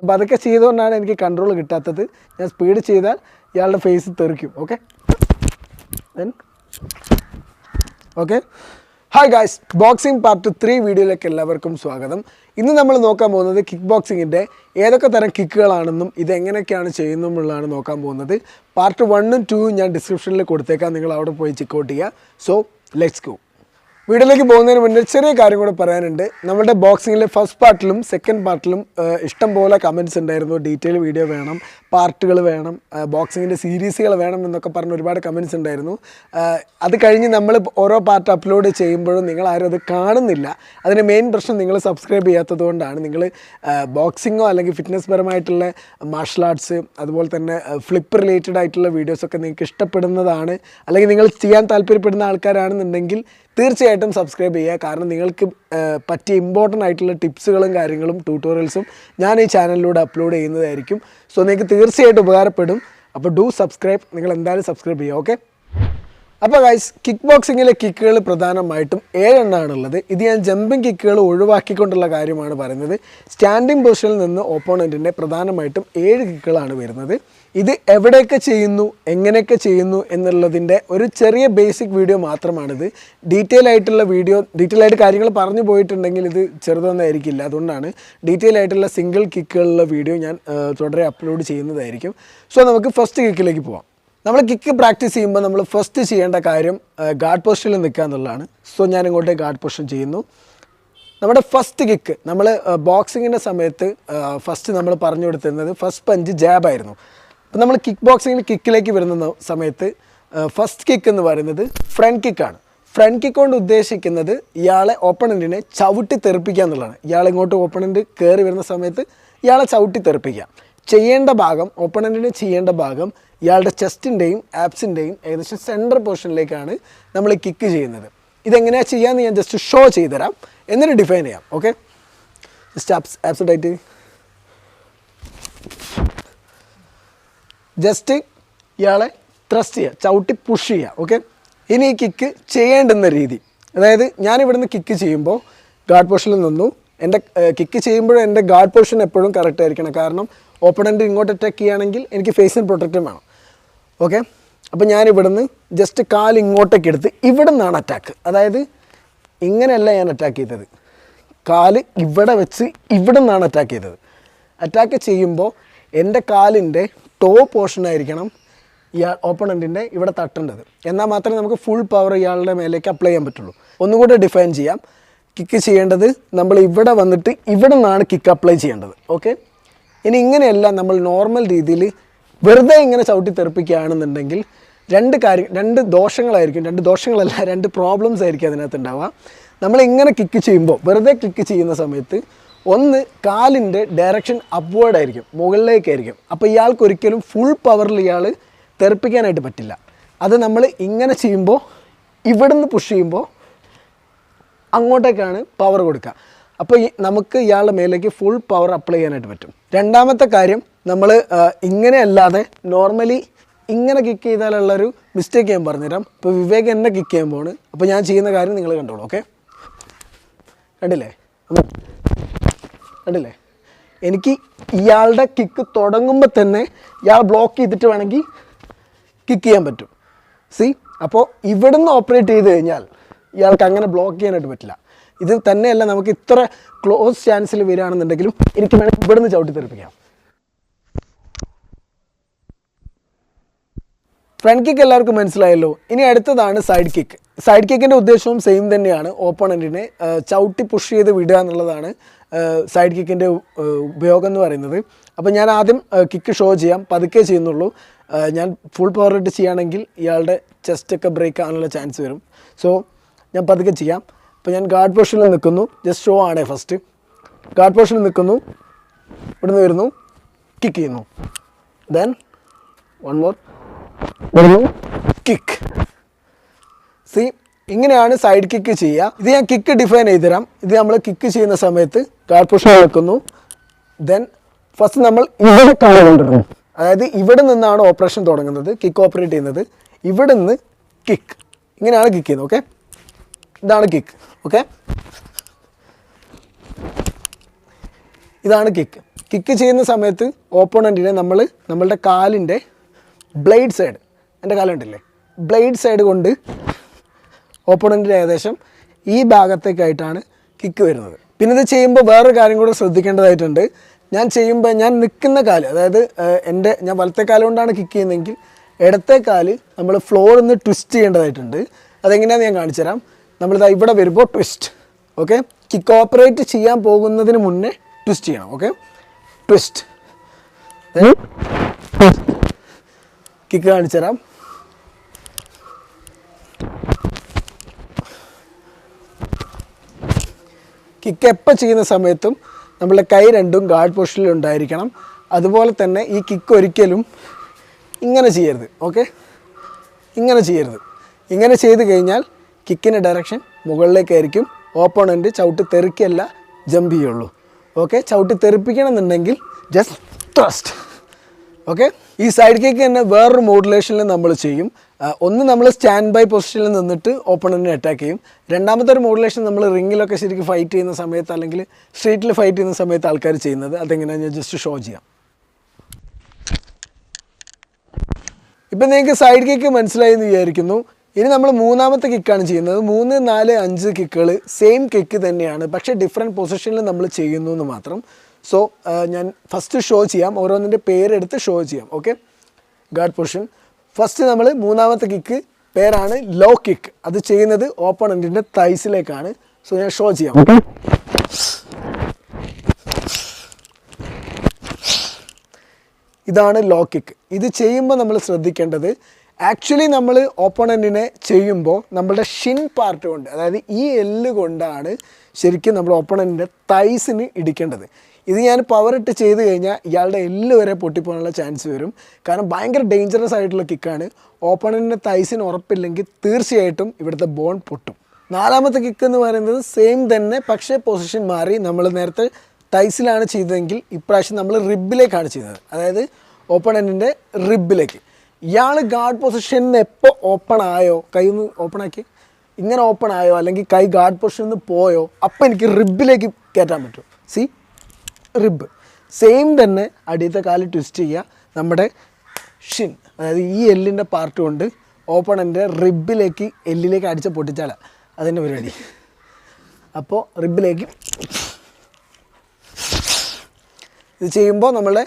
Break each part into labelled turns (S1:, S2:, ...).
S1: അപ്പോൾ അതൊക്കെ ചെയ്തുകൊണ്ടാണ് എനിക്ക് കൺട്രോൾ കിട്ടാത്തത്. ഞാൻ സ്പീഡ് ചെയ്താൽ ഇയാളുടെ face തെറിക്കും. Okay then okay hi guys boxing part three വീഡിയോയിലേക്ക് എല്ലാവർക്കും സ്വാഗതം. ഇന്ന് നമ്മൾ നോക്കാൻ പോകുന്നത് കിക്ക് ബോക്സിങ്ങിന്റെ ഏതൊക്കെ തരം കിക്കുകളാണെന്നും ഇതെങ്ങനെയൊക്കെയാണ് ചെയ്യുന്നതെന്നുള്ളതാണ് നോക്കാൻ പോകുന്നത്. പാർട്ട് വണ്ണും ടൂവും ഞാൻ ഡിസ്ക്രിപ്ഷനിൽ കൊടുത്തേക്കാം. നിങ്ങൾ അവിടെ പോയി ചെക്ക് ഔട്ട് ചെയ്യുക. സോ ലെറ്റ്സ് ഗോ വീഡിയോയിലേക്ക് പോകുന്നതിന് മുന്നേ ചെറിയ കാര്യം കൂടെ പറയാനുണ്ട്. നമ്മുടെ ബോക്സിങ്ങിലെ ഫസ്റ്റ് പാർട്ടിലും സെക്കൻഡ് പാർട്ടിലും ഇഷ്ടം പോലെ കമന്റ്സ് ഉണ്ടായിരുന്നു. ഡീറ്റെയിൽ വീഡിയോ വേണം പാർട്ടുകൾ വേണം ബോക്സിങ്ങിന്റെ സീരീസുകൾ വേണം എന്നൊക്കെ പറഞ്ഞ് ഒരുപാട് കമന്റ്സ് ഉണ്ടായിരുന്നു. അത് കഴിഞ്ഞ് നമ്മൾ ഓരോ പാർട്ട് അപ്ലോഡ് ചെയ്യുമ്പോഴും നിങ്ങൾ ആരും അത് കാണുന്നില്ല. അതിന്റെ മെയിൻ പ്രശ്നം നിങ്ങൾ സബ്സ്ക്രൈബ് ചെയ്യാത്തത് കൊണ്ടാണ്. നിങ്ങൾ ബോക്സിങ്ങോ അല്ലെങ്കിൽ ഫിറ്റ്നസ് പരമായിട്ടുള്ള മാർഷൽ ആർട്സ് അതുപോലെ തന്നെ ഫ്ലിപ്പ് റിലേറ്റഡ് ആയിട്ടുള്ള വീഡിയോസൊക്കെ നിങ്ങൾക്ക് ഇഷ്ടപ്പെടുന്നതാണ്. അല്ലെങ്കിൽ നിങ്ങൾ ചെയ്യാൻ താല്പര്യപ്പെടുന്ന ആൾക്കാരാണെന്നുണ്ടെങ്കിൽ തീർച്ചയായിട്ടും സബ്സ്ക്രൈബ് ചെയ്യുക. കാരണം നിങ്ങൾക്ക് പറ്റിയ ഇമ്പോർട്ടന്റ് ആയിട്ടുള്ള ടിപ്സുകളും കാര്യങ്ങളും ട്യൂട്ടോറിയൽസും ഞാൻ ഈ ചാനലിലൂടെ അപ്ലോഡ് ചെയ്യുന്നതായിരിക്കും. സോ നിങ്ങൾക്ക് തീർച്ചയായിട്ടും ഉപകാരപ്പെടും. അപ്പോൾ ഡു സബ്സ്ക്രൈബ് നിങ്ങൾ എന്തായാലും സബ്സ്ക്രൈബ് ചെയ്യുക ഓക്കെ അപ്പോൾ ഗൈസ് കിക്ക് ബോക്സിങ്ങിലെ കിക്കുകൾ പ്രധാനമായിട്ടും ഏഴെണ്ണമാണുള്ളത് ഇത് ഞാൻ ജമ്പിങ് കിക്കുകൾ ഒഴിവാക്കിക്കൊണ്ടുള്ള കാര്യമാണ് പറയുന്നത്. സ്റ്റാൻഡിങ് പൊസിഷനിൽ നിന്ന് ഓപ്പോണന്റിന്റെ പ്രധാനമായിട്ടും ഏഴ് കിക്കുകളാണ് വരുന്നത്. ഇത് എവിടെയൊക്കെ ചെയ്യുന്നു എങ്ങനെയൊക്കെ ചെയ്യുന്നു എന്നുള്ളതിന്റെ ഒരു ചെറിയ ബേസിക് വീഡിയോ മാത്രമാണിത്. ഡീറ്റെയിൽ ആയിട്ടുള്ള വീഡിയോ ഡീറ്റെയിൽ ആയിട്ട് കാര്യങ്ങൾ പറഞ്ഞു പോയിട്ടുണ്ടെങ്കിൽ ഇത് ചെറുതൊന്നായിരിക്കില്ല. അതുകൊണ്ടാണ് ഡീറ്റെയിൽ ആയിട്ടുള്ള സിംഗിൾ കിക്കുകളുള്ള വീഡിയോ ഞാൻ തുടരെ അപ്ലോഡ് ചെയ്യുന്നതായിരിക്കും. സോ നമുക്ക് ഫസ്റ്റ് കിക്കിലേക്ക് പോവാം. നമ്മൾ കിക്ക് പ്രാക്ടീസ് ചെയ്യുമ്പോൾ നമ്മൾ ഫസ്റ്റ് ചെയ്യേണ്ട കാര്യം ഗാർഡ് പൊസിഷനിൽ നിൽക്കുക എന്നുള്ളതാണ്. സോ ഞാൻ ഇങ്ങോട്ട് ഗാർഡ് പൊസിഷൻ ചെയ്യുന്നു. നമ്മുടെ ഫസ്റ്റ് കിക്ക് നമ്മൾ ബോക്സിങ്ങിന്റെ സമയത്ത് ഫസ്റ്റ് നമ്മൾ പറഞ്ഞു കൊടുത്തിരുന്നത് ഫസ്റ്റ് പഞ്ച് ജാബായിരുന്നു അപ്പോൾ നമ്മൾ കിക്ക് ബോക്സിങ്ങിൽ കിക്കിലേക്ക് വരുന്ന സമയത്ത് ഫസ്റ്റ് കിക്ക് എന്ന് പറയുന്നത് ഫ്രണ്ട് കിക്കാണ് ഫ്രണ്ട് കിക്ക് കൊണ്ട് ഉദ്ദേശിക്കുന്നത് ഇയാളെ ഓപ്പണന്റിനെ ചവിട്ടി തെറിപ്പിക്കുക എന്നുള്ളതാണ്. ഇയാൾ ഇങ്ങോട്ട് ഓപ്പണന്റ് കയറി വരുന്ന സമയത്ത് ഇയാളെ ചവിട്ടി തെറിപ്പിക്കുക. ചെയ്യേണ്ട ഭാഗം ഓപ്പണന്റിന് ചെയ്യേണ്ട ഭാഗം ഇയാളുടെ ചെസ്റ്റിന്റെയും ആപ്സിന്റെയും ഏകദേശം സെന്റർ പൊസിഷനിലേക്കാണ് നമ്മൾ കിക്ക് ചെയ്യുന്നത്. ഇതെങ്ങനെയാണ് ചെയ്യാമെന്ന് ഞാൻ ജസ്റ്റ് ഷോ ചെയ്തുതരാം. എന്നിട്ട് ഡിഫൈൻ ചെയ്യാം. Okay just apps apps tight just ഇയാളെ ത്രസ്റ്റ് ചെയ്യുക ചവിട്ടി പുഷ് ചെയ്യുക ഓക്കെ ഇനി ഈ കിക്ക് ചെയ്യേണ്ടുന്ന രീതി. അതായത് ഞാൻ ഇവിടുന്ന് കിക്ക് ചെയ്യുമ്പോൾ ഗാർഡ് പൊസിഷനിൽ നിന്നു. എന്റെ കിക്ക് ചെയ്യുമ്പോഴും എന്റെ ഗാർഡ് പൊസിഷൻ എപ്പോഴും കറക്റ്റ് ആയിരിക്കണം. കാരണം ഓപ്പണന്റ് ഇങ്ങോട്ട് അറ്റാക്ക് ചെയ്യുകയാണെങ്കിൽ എനിക്ക് ഫേസിന് പ്രൊട്ടക്റ്റും വേണം. ഓക്കെ അപ്പോൾ ഞാൻ ഇവിടുന്ന് ജസ്റ്റ് കാൽ ഇങ്ങോട്ടേക്ക് എടുത്ത് ഇവിടെ നിന്നാണ് അറ്റാക്ക് അതായത് ഇങ്ങനെയല്ല ഞാൻ അറ്റാക്ക് ചെയ്തത്. കാൽ ഇവിടെ വെച്ച് ഇവിടെ നിന്നാണ് അറ്റാക്ക് ചെയ്തത്. അറ്റാക്ക് ചെയ്യുമ്പോൾ എന്റെ കാലിന്റെ ടോ പോർഷൻ ആയിരിക്കണം ഇയാൾ ഓപ്പണന്റിന്റെ ഇവിടെ തട്ടേണ്ടത്. എന്നാൽ മാത്രമേ നമുക്ക് ഫുൾ പവർ ഇയാളുടെ മേലേക്ക് അപ്ലൈ ചെയ്യാൻ പറ്റുള്ളൂ. ഒന്നുകൂടെ ഡിഫൈൻ ചെയ്യാം. കിക്ക് ചെയ്യേണ്ടത് നമ്മൾ ഇവിടെ വന്നിട്ട് ഇവിടെ നിന്നാണ് കിക്ക് അപ്ലൈ ചെയ്യേണ്ടത്. ഓക്കെ ഇനി ഇങ്ങനെയല്ല നമ്മൾ നോർമൽ രീതിയിൽ വെറുതെ ഇങ്ങനെ ചവിട്ടി തെറിപ്പിക്കുകയാണെന്നുണ്ടെങ്കിൽ രണ്ട് കാര്യം രണ്ട് ദോഷങ്ങളായിരിക്കും രണ്ട് ദോഷങ്ങളല്ല രണ്ട് പ്രോബ്ലംസ് ആയിരിക്കും അതിനകത്ത് ഉണ്ടാവുക. നമ്മൾ ഇങ്ങനെ കിക്ക് ചെയ്യുമ്പോൾ വെറുതെ കിക്ക് ചെയ്യുന്ന സമയത്ത് ഒന്ന് കാലിന്റെ ഡയറക്ഷൻ അപ്വേഡ് ആയിരിക്കും മുകളിലേക്കായിരിക്കും. അപ്പോൾ ഇയാൾക്ക് ഒരിക്കലും ഫുൾ പവറിൽ ഇയാൾ തെറിപ്പിക്കാനായിട്ട് പറ്റില്ല. അത് നമ്മൾ ഇങ്ങനെ ചെയ്യുമ്പോൾ ഇവിടുന്ന് പുഷ് ചെയ്യുമ്പോൾ അങ്ങോട്ടേക്കാണ് പവർ കൊടുക്കുക. അപ്പോൾ നമുക്ക് ഇയാളുടെ മേലേക്ക് ഫുൾ പവർ അപ്ലൈ ചെയ്യാനായിട്ട് പറ്റും. രണ്ടാമത്തെ കാര്യം നമ്മൾ ഇങ്ങനെയല്ലാതെ നോർമലി ഇങ്ങനെ കിക്ക് ചെയ്താലുള്ളൊരു മിസ്റ്റേക്ക് ഞാൻ പറഞ്ഞുതരാം. ഇപ്പോൾ വിവേക് എന്നെ കിക്ക് ചെയ്യാൻ പോണ് അപ്പോൾ ഞാൻ ചെയ്യുന്ന കാര്യം നിങ്ങൾ കണ്ടോളൂ ഓക്കെ കണ്ടില്ലേ? കണ്ടില്ലേ? എനിക്ക് ഇയാളുടെ കിക്ക് തുടങ്ങുമ്പോൾ തന്നെ ഇയാൾ ബ്ലോക്ക് ചെയ്തിട്ട് വേണമെങ്കിൽ കിക്ക് ചെയ്യാൻ പറ്റും. സി അപ്പോൾ ഇവിടുന്ന് ഓപ്പറേറ്റ് ചെയ്ത് കഴിഞ്ഞാൽ ഇയാൾക്ക് അങ്ങനെ ബ്ലോക്ക് ചെയ്യാനായിട്ട് പറ്റില്ല. ഇത് തന്നെയല്ല നമുക്ക് ഇത്ര ക്ലോസ് ചാൻസിൽ വരികയാണെന്നുണ്ടെങ്കിലും എനിക്ക് വേണമെങ്കിൽ ഇവിടുന്ന് ചവിട്ടി തെറിപ്പിക്കാം. ഫ്രണ്ട് കിക്ക് എല്ലാവർക്കും മനസ്സിലായല്ലോ. ഇനി അടുത്തതാണ് സൈഡ് കിക്ക് സൈഡ് കിക്കിന്റെ ഉദ്ദേശവും സെയിം തന്നെയാണ്. ഓപ്പണന്റിനെ ചവിട്ടി പുഷ് ചെയ്ത് വിടുക എന്നുള്ളതാണ് സൈഡ് കിക്കിന്റെ ഉപയോഗം എന്ന് പറയുന്നത്. അപ്പോൾ ഞാൻ ആദ്യം കിക്ക് ഷോ ചെയ്യാം. പതുക്കെ ചെയ്യുന്നുള്ളൂ. ഞാൻ ഫുൾ പവർ ഇട്ട് ചെയ്യുകയാണെങ്കിൽ ഇയാളുടെ ചെസ്റ്റൊക്കെ ബ്രേക്ക് ആകാനുള്ള ചാൻസ് വരും. സോ ഞാൻ പതുക്കെ ചെയ്യാം. അപ്പോൾ ഞാൻ ഗാർഡ് പൊസിഷനിൽ നിൽക്കുന്നു. ജസ്റ്റ് ഷോ ആണേ ഫസ്റ്റ് ഗാർഡ് പൊസിഷനിൽ നിൽക്കുന്നു. ഇവിടുന്ന് വരുന്നു. കിക്ക് ചെയ്യുന്നു. ദെൻ വൺ മോർ വരുന്നു. കിക്ക് സി ഇങ്ങനെയാണ് സൈഡ് കിക്ക് ചെയ്യുക. ഇത് ഞാൻ കിക്ക് ഡിഫൈൻ ചെയ്ത് തരാം ഇത് നമ്മൾ കിക്ക് ചെയ്യുന്ന സമയത്ത് ഗാർഡ് പൊസിഷൻ വെക്കുന്നു ദെൻ ഫസ്റ്റ് നമ്മൾ ഇവിടെ കൊണ്ടുവരുന്നു അതായത് ഇവിടെ നിന്നാണ് ഓപ്പറേഷൻ തുടങ്ങുന്നത് കിക്ക് ഓപ്പറേറ്റ് ചെയ്യുന്നത്. ഇവിടെ നിന്ന് കിക്ക് ഇങ്ങനെയാണ് കിക്ക് ചെയ്യുന്നത് ഓക്കെ ഇതാണ് കിക്ക് ഓക്കെ ഇതാണ് കിക്ക് കിക്ക് ചെയ്യുന്ന സമയത്ത് ഓപ്പോണന്റിനെ നമ്മൾ നമ്മളുടെ കാലിന്റെ ബ്ലേഡ് സൈഡ് എന്റെ കാലുണ്ടല്ലേ? ബ്ലേഡ് സൈഡ് കൊണ്ട് ഓപ്പോണന്റിന്റെ ഏകദേശം ഈ ഭാഗത്തേക്കായിട്ടാണ് കിക്ക് വരുന്നത്. പിന്നെ ഇത് ചെയ്യുമ്പോൾ വേറൊരു കാര്യം കൂടെ ശ്രദ്ധിക്കേണ്ടതായിട്ടുണ്ട്. ഞാൻ ചെയ്യുമ്പോൾ ഞാൻ നിൽക്കുന്ന കാൽ അതായത് എന്റെ ഞാൻ വലത്തെ കാൽ കൊണ്ടാണ് കിക്ക് ചെയ്യുന്നതെങ്കിൽ ഇടത്തെ കാൽ നമ്മൾ ഫ്ലോറിൽ നിന്ന് ട്വിസ്റ്റ് ചെയ്യേണ്ടതായിട്ടുണ്ട്. അതെങ്ങനെയാണെന്ന് ഞാൻ കാണിച്ചു തരാം. നമ്മളിതാ ഇവിടെ വരുമ്പോൾ ട്വിസ്റ്റ് ഓക്കെ കിക്ക് ഓപ്പറേറ്റ് ചെയ്യാൻ പോകുന്നതിന് മുന്നേ ട്വിസ്റ്റ് ചെയ്യണം ഓക്കെ ട്വിസ്റ്റ് കിക്ക് കാണിച്ചു തരാം. കിക്ക് എപ്പോൾ ചെയ്യുന്ന സമയത്തും നമ്മളുടെ കൈ രണ്ടും ഗാർഡ് പൊസിഷനിൽ ഉണ്ടായിരിക്കണം. അതുപോലെ തന്നെ ഈ കിക്ക് ഒരിക്കലും ഇങ്ങനെ ചെയ്യരുത് ഓക്കെ ഇങ്ങനെ ചെയ്യരുത്. ഇങ്ങനെ ചെയ്ത് കഴിഞ്ഞാൽ കിക്കിന്റെ ഡയറക്ഷൻ മുകളിലേക്കായിരിക്കും. ഓപ്പോണന്റ് ചവിട്ട് തെറിക്കല്ല ജമ്പ് ചെയ്യുള്ളൂ. ഓക്കെ ചവിട്ടി തെറിപ്പിക്കണം എന്നുണ്ടെങ്കിൽ ജസ്റ്റ് ട്രസ്റ്റ് ഓക്കെ ഈ സൈഡ് കേക്ക് തന്നെ വേറൊരു മോഡുലേഷനിൽ നമ്മൾ ചെയ്യും. ഒന്ന് നമ്മൾ സ്റ്റാൻഡ് ബൈ പൊസിഷനിൽ നിന്നിട്ട് ഓപ്പണറിനെ അറ്റാക്ക് ചെയ്യും. രണ്ടാമത്തെ ഒരു മോഡുലേഷൻ നമ്മൾ റിങ്ങിലൊക്കെ ശരിക്കും ഫൈറ്റ് ചെയ്യുന്ന സമയത്ത് അല്ലെങ്കിൽ സ്ട്രീറ്റിൽ ഫൈറ്റ് ചെയ്യുന്ന സമയത്ത് ആൾക്കാർ ചെയ്യുന്നത് അതെങ്ങനെയാണ് ഞാൻ ജസ്റ്റ് ഷോ ചെയ്യാം. ഇപ്പം നിങ്ങൾക്ക് സൈഡ് കിക്ക് മനസ്സിലായി എന്ന് വിചാരിക്കുന്നു. ഇനി നമ്മൾ മൂന്നാമത്തെ കിക്കാണ് ചെയ്യുന്നത്. മൂന്ന് നാല് അഞ്ച് കിക്കുകൾ സെയിം കിക്ക് തന്നെയാണ്. പക്ഷേ ഡിഫറെന്റ് പൊസിഷനിൽ നമ്മൾ ചെയ്യുന്നു എന്ന് മാത്രം. സോ ഞാൻ ഫസ്റ്റ് ഷോ ചെയ്യാം. ഓരോന്നിന്റെ പേരെടുത്ത് ഷോ ചെയ്യാം. ഓക്കെ ഗാർഡ് പൊസിഷൻ ഫസ്റ്റ് നമ്മൾ മൂന്നാമത്തെ കിക്ക് പേരാണ് ലോ കിക്ക് അത് ചെയ്യുന്നത് ഓപ്പണന്റിന്റെ തൈസിലേക്കാണ് സോ ഞാൻ ഷോ ചെയ്യാം. ഓക്കെ ഇതാണ് ലോ കിക്ക് ഇത് ചെയ്യുമ്പോൾ നമ്മൾ ശ്രദ്ധിക്കേണ്ടത് ആക്ച്വലി നമ്മൾ ഓപ്പണന്റിനെ ചെയ്യുമ്പോൾ നമ്മളുടെ ഷിൻ പാർട്ട് കൊണ്ട് അതായത് ഈ എല്ല് കൊണ്ടാണ് ശരിക്കും നമ്മൾ ഓപ്പണന്റിന്റെ തൈസിന് ഇടിക്കേണ്ടത്. ഇത് ഞാൻ പവർ ഇട്ട് ചെയ്ത് കഴിഞ്ഞാൽ ഇയാളുടെ എല്ല് വരെ പൊട്ടിപ്പോകാനുള്ള ചാൻസ് വരും. കാരണം ഭയങ്കര ഡേഞ്ചറസ് ആയിട്ടുള്ള കിക്കാണ് ഓപ്പണന്റിന്റെ തൈസിന് ഉറപ്പില്ലെങ്കിൽ തീർച്ചയായിട്ടും ഇവിടുത്തെ ബോൺ പൊട്ടും. നാലാമത്തെ കിക്ക് എന്ന് പറയുന്നത് സെയിം തന്നെ പക്ഷേ പൊസിഷൻ മാറി. നമ്മൾ നേരത്തെ തൈസിലാണ് ചെയ്തതെങ്കിൽ ഇപ്രാവശ്യം നമ്മൾ റിബിലേക്കാണ് ചെയ്തത്. അതായത് ഓപ്പണന്റിന്റെ റിബിലേക്ക് ഇയാൾ ഗാർഡ് പൊസിഷനിൽ എപ്പോൾ ഓപ്പൺ ആയോ കൈ ഒന്ന് ഓപ്പൺ ആക്കി. ഇങ്ങനെ ഓപ്പൺ ആയോ അല്ലെങ്കിൽ കൈ ഗാർഡ് പൊസിഷനിൽ നിന്ന് പോയോ അപ്പോൾ എനിക്ക് റിബിലേക്ക് കയറ്റാൻ പറ്റും. സി റിബ് സെയിം തന്നെ അടിയത്തെ കാൽ ട്വിസ്റ്റ് ചെയ്യുക. നമ്മുടെ ഷിൻ അതായത് ഈ എല്ലിന്റെ പാർട്ട് കൊണ്ട് ഓപ്പണന്റെ റിബിലേക്ക് എല്ലിലേക്ക് അടിച്ച് പൊട്ടിച്ചാല അതിന്റെ പരിപാടി. അപ്പോൾ റിബിലേക്ക് ഇത് ചെയ്യുമ്പോൾ നമ്മളുടെ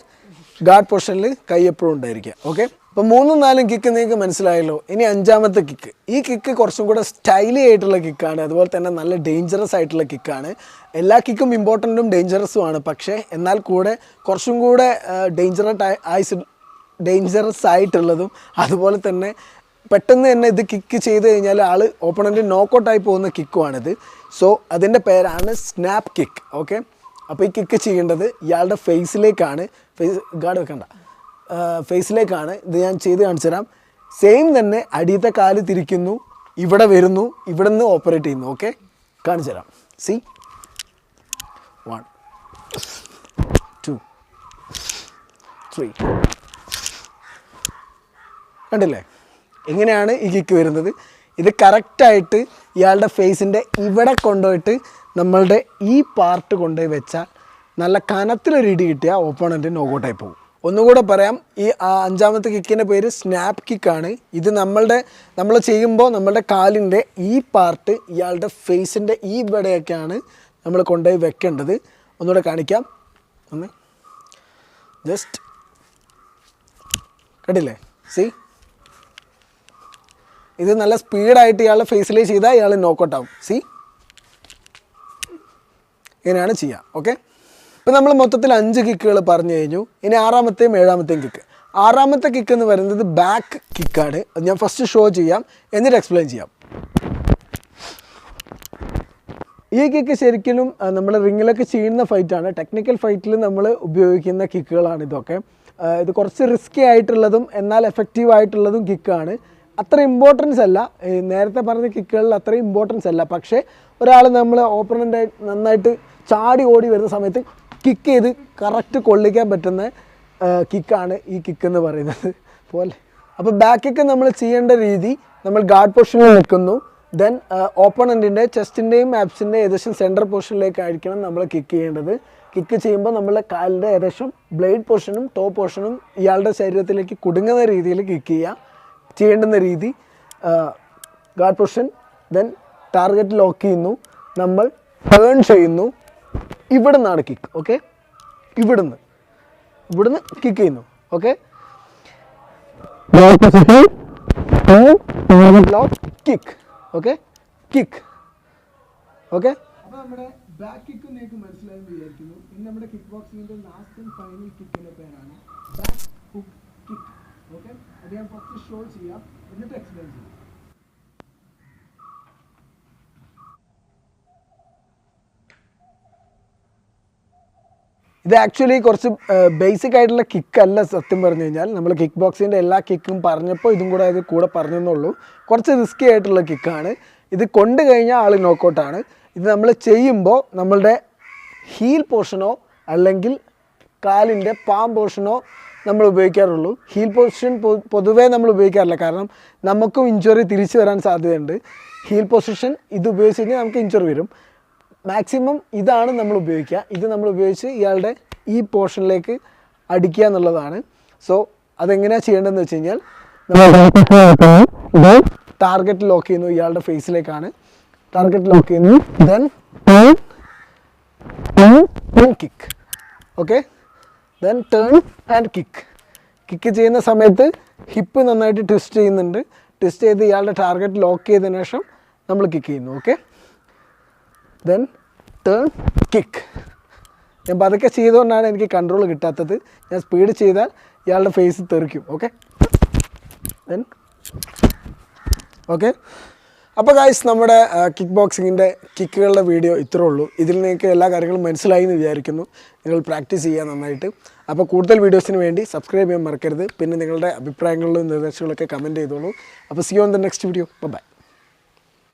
S1: ഗാർഡ് പൊസിഷനിൽ കൈ എപ്പോഴും ഉണ്ടായിരിക്കുക. ഓക്കെ അപ്പോൾ മൂന്നും നാലും കിക്ക് നിങ്ങൾക്ക് മനസ്സിലായല്ലോ. ഇനി അഞ്ചാമത്തെ കിക്ക് ഈ കിക്ക് കുറച്ചും കൂടെ സ്റ്റൈലി ആയിട്ടുള്ള കിക്കാണ് അതുപോലെ തന്നെ നല്ല ഡേഞ്ചറസ് ആയിട്ടുള്ള കിക്കാണ് എല്ലാ കിക്കും ഇമ്പോർട്ടന്റും ഡേഞ്ചറസും ആണ്. പക്ഷേ എന്നാൽ കൂടെ കുറച്ചും കൂടെ ഡേഞ്ചറസ് ആയി ഡേഞ്ചറസ് ആയിട്ടുള്ളതും അതുപോലെ തന്നെ പെട്ടെന്ന് തന്നെ ഇത് കിക്ക് ചെയ്ത് കഴിഞ്ഞാൽ ആൾ ഓപ്പണന്റ് നോക്കൗട്ടായി പോകുന്ന കിക്കുമാണിത് സോ അതിന്റെ പേരാണ് സ്നാപ്പ് കിക്ക് ഓക്കെ അപ്പോൾ ഈ കിക്ക് ചെയ്യേണ്ടത് ഇയാളുടെ ഫേസിലേക്കാണ് ഫേസ് ഗാർഡ് വെക്കണ്ട. ഫേസിലേക്കാണ് ഇത് ഞാൻ ചെയ്ത് കാണിച്ചു തരാം. സെയിം തന്നെ അടിയത്തെ കാൽ തിരിക്കുന്നു ഇവിടെ വരുന്നു ഇവിടെ നിന്ന് ഓപ്പറേറ്റ് ചെയ്യുന്നു ഓക്കെ കാണിച്ചു തരാം. സി വൺ ടു ത്രീ കണ്ടില്ലേ? എങ്ങനെയാണ് ഈ കിക്ക് വരുന്നത്. ഇത് കറക്റ്റായിട്ട് ഇയാളുടെ ഫേസിന്റെ ഇവിടെ കൊണ്ടുപോയിട്ട് നമ്മളുടെ ഈ പാർട്ട് കൊണ്ടുപോയി വെച്ചാൽ നല്ല കനത്തിലൊരു ഇടി കിട്ടിയാൽ ഓപ്പോണന്റ് നോക്കൗട്ടായി പോകും. ഒന്നുകൂടെ പറയാം. ഈ അഞ്ചാമത്തെ കിക്കിന്റെ പേര് സ്നാപ്പ് കിക്കാണ് ഇത് നമ്മളുടെ നമ്മൾ ചെയ്യുമ്പോൾ നമ്മളുടെ കാലിന്റെ ഈ പാർട്ട് ഇയാളുടെ ഫേസിന്റെ ഈ ഇവിടെയൊക്കെയാണ് നമ്മൾ കൊണ്ടുപോയി വെക്കേണ്ടത്. ഒന്നുകൂടെ കാണിക്കാം. ഒന്ന്. ജസ്റ്റ് കണ്ടില്ലേ? സി ഇത് നല്ല സ്പീഡായിട്ട് ഇയാളുടെ ഫേസിലേക്ക് ചെയ്താൽ ഇയാൾ നോക്കൗട്ട് ആവും. സി ഇങ്ങനെയാണ് ചെയ്യുക ഓക്കെ ഇപ്പം നമ്മൾ മൊത്തത്തിൽ അഞ്ച് കിക്കുകൾ പറഞ്ഞു കഴിഞ്ഞു. ഇനി ആറാമത്തെയും ഏഴാമത്തെയും കിക്ക് ആറാമത്തെ കിക്ക് എന്ന് പറയുന്നത് ബാക്ക് കിക്കാണ് അത് ഞാൻ ഫസ്റ്റ് ഷോ ചെയ്യാം. എന്നിട്ട് എക്സ്പ്ലെയിൻ ചെയ്യാം. ഈ കിക്ക് ശരിക്കും നമ്മൾ റിങ്ങിലൊക്കെ ചെയ്യുന്ന ഫൈറ്റാണ് ടെക്നിക്കൽ ഫൈറ്റിൽ നമ്മൾ ഉപയോഗിക്കുന്ന കിക്കുകളാണ് ഇതൊക്കെ. ഇത് കുറച്ച് റിസ്കി ആയിട്ടുള്ളതും എന്നാൽ എഫക്റ്റീവ് ആയിട്ടുള്ളതും കിക്കാണ് അത്ര ഇമ്പോർട്ടൻസ് അല്ല. നേരത്തെ പറഞ്ഞ കിക്കുകളിൽ അത്ര ഇമ്പോർട്ടൻസ് അല്ല. പക്ഷേ ഒരാൾ നമ്മൾ ഓപ്പണന്റെ നന്നായിട്ട് ചാടി ഓടി വരുന്ന സമയത്ത് കിക്ക് ചെയ്ത് കറക്റ്റ് കൊള്ളിക്കാൻ പറ്റുന്ന കിക്കാണ് ഈ കിക്ക് എന്ന് പറയുന്നത്. പോലെ. അപ്പോൾ ബാക്ക് കിക്ക് നമ്മൾ ചെയ്യേണ്ട രീതി നമ്മൾ ഗാർഡ് പൊസിഷനിൽ നിൽക്കുന്നു. ദെൻ ഓപ്പണന്റിന്റെ ചെസ്റ്റിന്റെയും ആപ്സിന്റെയും ഏകദേശം സെന്റർ പൊസിഷനിലേക്കായിരിക്കണം നമ്മൾ കിക്ക് ചെയ്യേണ്ടത്. കിക്ക് ചെയ്യുമ്പോൾ നമ്മളെ കാലിന്റെ ഏകദേശം ബ്ലേഡ് പോർഷനും ടോ പോർഷനും ഇയാളുടെ ശരീരത്തിലേക്ക് കുടുങ്ങുന്ന രീതിയിൽ കിക്ക് ചെയ്യുക. ചെയ്യേണ്ടുന്ന രീതി guard position then target lock ചെയ്യുന്നു. നമ്മൾ ടേൺ ചെയ്യുന്നു. ഇവിടെ നിന്നാണ് കിക്ക് ഓക്കെ ഇവിടുന്ന്. ഇവിടുന്ന് കിക്ക് ചെയ്യുന്നു. Okay kick okay kick okay back മനസ്സിലായി നമ്മുടെ kick last final back kick okay അത് ഞാൻ കുറച്ച് ഷോ ചെയ്യാം. എന്നിട്ട് എക്സ്പ്ലെയിൻ ചെയ്യാം. ഇത് ആക്ച്വലി കുറച്ച് ബേസിക് ആയിട്ടുള്ള കിക്ക് അല്ല സത്യം പറഞ്ഞു കഴിഞ്ഞാൽ. നമ്മൾ കിക്ക് ബോക്സിന്റെ എല്ലാ കിക്കും പറഞ്ഞപ്പോൾ ഇതും കൂടെ അത് കൂടെ പറഞ്ഞെന്നുള്ളൂ കുറച്ച് റിസ്കി ആയിട്ടുള്ള കിക്കാണ് ഇത് കൊണ്ടു കഴിഞ്ഞാൽ ആൾ നോക്കൗട്ടാണ് ഇത് നമ്മൾ ചെയ്യുമ്പോൾ നമ്മളുടെ ഹീൽ പോർഷനോ അല്ലെങ്കിൽ കാലിന്റെ പാം പോർഷനോ നമ്മൾ ഉപയോഗിക്കാറുള്ളൂ. ഹീൽ പൊസിഷൻ പൊതുവേ നമ്മൾ ഉപയോഗിക്കാറില്ല. കാരണം നമുക്കും ഇഞ്ചുറി തിരിച്ചു വരാൻ സാധ്യതയുണ്ട്. ഹീൽ പൊസിഷൻ ഇത് ഉപയോഗിച്ച് കഴിഞ്ഞാൽ നമുക്ക് ഇഞ്ചുറി വരും. മാക്സിമം ഇതാണ് നമ്മൾ ഉപയോഗിക്കുക. ഇത് നമ്മൾ ഉപയോഗിച്ച് ഇയാളുടെ ഈ പോർഷനിലേക്ക് അടിക്കുക എന്നുള്ളതാണ്. സോ അതെങ്ങനെയാണ് ചെയ്യേണ്ടതെന്ന് വെച്ച് കഴിഞ്ഞാൽ നമ്മൾ ടാർഗറ്റ് ലോക്ക് ചെയ്യുന്നു ഇയാളുടെ ഫേസിലേക്കാണ് ടാർഗറ്റ് ലോക്ക് ചെയ്യുന്നു then kick okay then turn and kick kick ചെയ്യുന്ന സമയത്ത് ഹിപ്പ് നന്നായിട്ട് ട്വിസ്റ്റ് ചെയ്യുന്നുണ്ട്. ട്വിസ്റ്റ് ചെയ്ത് ഇയാളുടെ ടാർഗറ്റ് ലോക്ക് ചെയ്തതിനു ശേഷം നമ്മൾ കിക്ക് ചെയ്യുന്നു. ഓക്കെ ദെൻ ടേൺ കിക്ക് ഞാൻ പതുക്കെ ചെയ്തുകൊണ്ടാണ് എനിക്ക് കൺട്രോൾ കിട്ടാത്തത്. ഞാൻ സ്പീഡ് ചെയ്താൽ ഇയാളുടെ ഫേസ് തെറിക്കും ഓക്കെ ദെൻ ഓക്കെ അപ്പോൾ ഗായ്സ് നമ്മുടെ കിക്ക് ബോക്സിങ്ങിന്റെ കിക്കുകളുടെ വീഡിയോ ഇത്രേ ഉള്ളൂ. ഇതിൽ നിങ്ങൾക്ക് എല്ലാ കാര്യങ്ങളും മനസ്സിലായി എന്ന് വിചാരിക്കുന്നു. നിങ്ങൾ പ്രാക്ടീസ് ചെയ്യുക നന്നായിട്ട്. അപ്പോൾ കൂടുതൽ വീഡിയോസിന് വേണ്ടി സബ്സ്ക്രൈബ് ചെയ്യാൻ മറക്കരുത്. പിന്നെ നിങ്ങളുടെ അഭിപ്രായങ്ങളിലും നിർദ്ദേശങ്ങളൊക്കെ കമന്റ് ചെയ്തോളൂ. അപ്പോൾ see on the next video bye